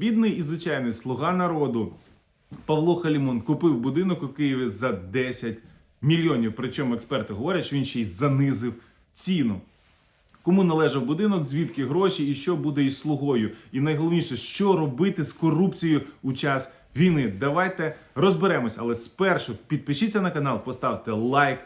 Бідний і звичайний слуга народу Павло Халімон купив будинок у Києві за 10 мільйонів. Причому експерти говорять, що він ще й занизив ціну. Кому належав будинок, звідки гроші і що буде із слугою. І найголовніше, що робити з корупцією у час війни. Давайте розберемось. Але спершу підпишіться на канал, поставте лайк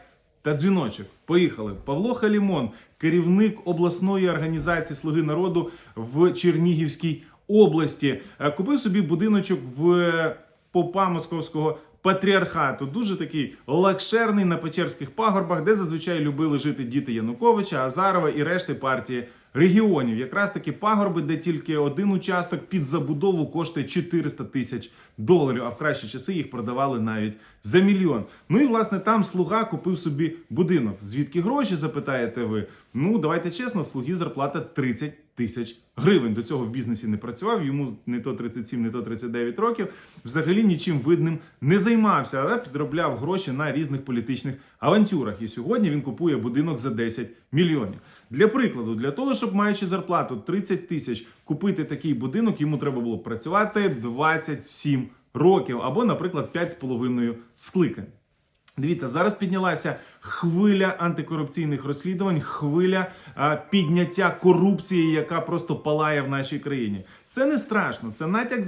та дзвіночок. Поїхали. Павло Халімон, керівник обласної організації Слуги народу в Чернігівській області, е, купив собі будиночок в е, попа московського патріархату. Дуже такий лакшерний на Печерських пагорбах, де зазвичай любили жити діти Януковича, Азарова і решти партії регіонів. Якраз такі пагорби, де тільки один участок під забудову коштує 400 тисяч доларів. А в кращі часи їх продавали навіть за мільйон. Ну і власне там слуга купив собі будинок. Звідки гроші запитаєте ви? Ну давайте чесно, в слуги зарплата 30 тисяч гривень. До цього в бізнесі не працював. Йому не то 37, не то 39 років. Взагалі нічим видним не займався, але підробляв гроші на різних політичних авантюрах. І сьогодні він купує будинок за 10 мільйонів. Для прикладу, для того, щоб маючи зарплату 30 тисяч купити такий будинок, йому треба було працювати 27 років або, наприклад, 5,5 скликань. Дивіться, зараз піднялася хвиля антикорупційних розслідувань, хвиля а, підняття корупції, яка просто палає в нашій країні. Це не страшно. Це натяк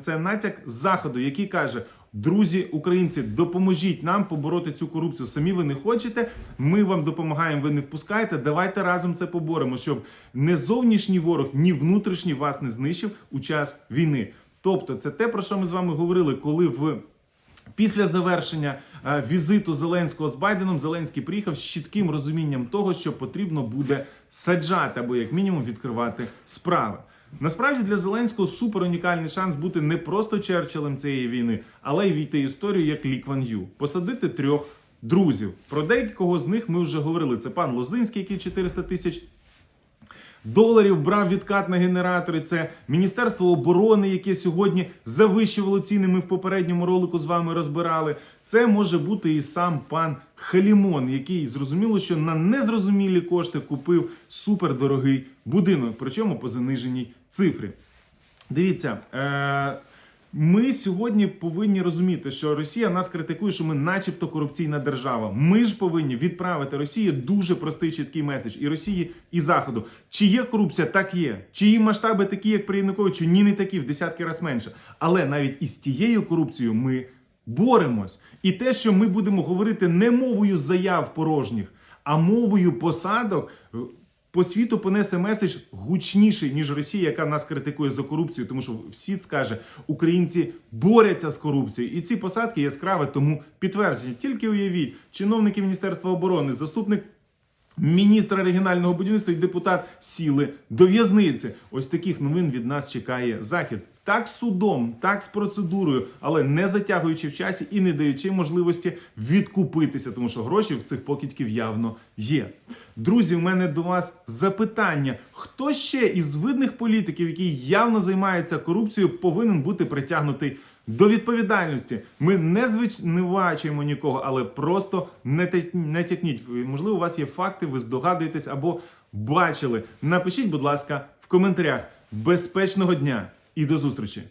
це натяк заходу, який каже. Друзі, українці, допоможіть нам побороти цю корупцію. Самі ви не хочете. Ми вам допомагаємо. Ви не впускаєте. Давайте разом це поборемо, щоб не зовнішній ворог, ні внутрішній вас не знищив у час війни. Тобто, це те про що ми з вами говорили, коли в Після завершення е, візиту Зеленського з Байденом Зеленський приїхав з чітким розумінням того, що потрібно буде саджати або як мінімум відкривати справи. Насправді для Зеленського супер унікальний шанс бути не просто Черчиллем цієї війни, але й війти історію як Лі Ю. посадити трьох друзів. Про деякого з них ми вже говорили. Це пан Лозинський, який 400 тисяч доларів брав відкат на генератори. Це Міністерство оборони, яке сьогодні завищувало ціни. Ми в попередньому ролику з вами розбирали. Це може бути і сам пан Халімон, який зрозуміло, що на незрозумілі кошти купив супердорогий будинок, причому по заниженій цифрі. Дивіться. Е- ми сьогодні повинні розуміти, що Росія нас критикує, що ми, начебто, корупційна держава. Ми ж повинні відправити Росії дуже простий чіткий меседж і Росії, і Заходу. Чи є корупція? Так є. Чи її масштаби такі, як при Януковичу? Ні, не такі, в десятки разів менше. Але навіть із тією корупцією ми боремось. І те, що ми будемо говорити не мовою заяв порожніх, а мовою посадок. По світу понесе меседж гучніший, ніж Росія, яка нас критикує за корупцію, тому що всі скаже, українці борються з корупцією. І ці посадки яскраве тому підтвердження. Тільки уявіть, чиновники Міністерства оборони, заступник міністра регіонального будівництва і депутат сіли до в'язниці. Ось таких новин від нас чекає захід. Так судом, так з процедурою, але не затягуючи в часі і не даючи можливості відкупитися, тому що гроші в цих покидьків явно є. Друзі, у мене до вас запитання: хто ще із видних політиків, які явно займаються корупцією, повинен бути притягнутий до відповідальності? Ми не звинувачуємо нікого, але просто не не тякніть. Можливо, у вас є факти, ви здогадуєтесь або бачили. Напишіть, будь ласка, в коментарях. Безпечного дня і до зустрічі!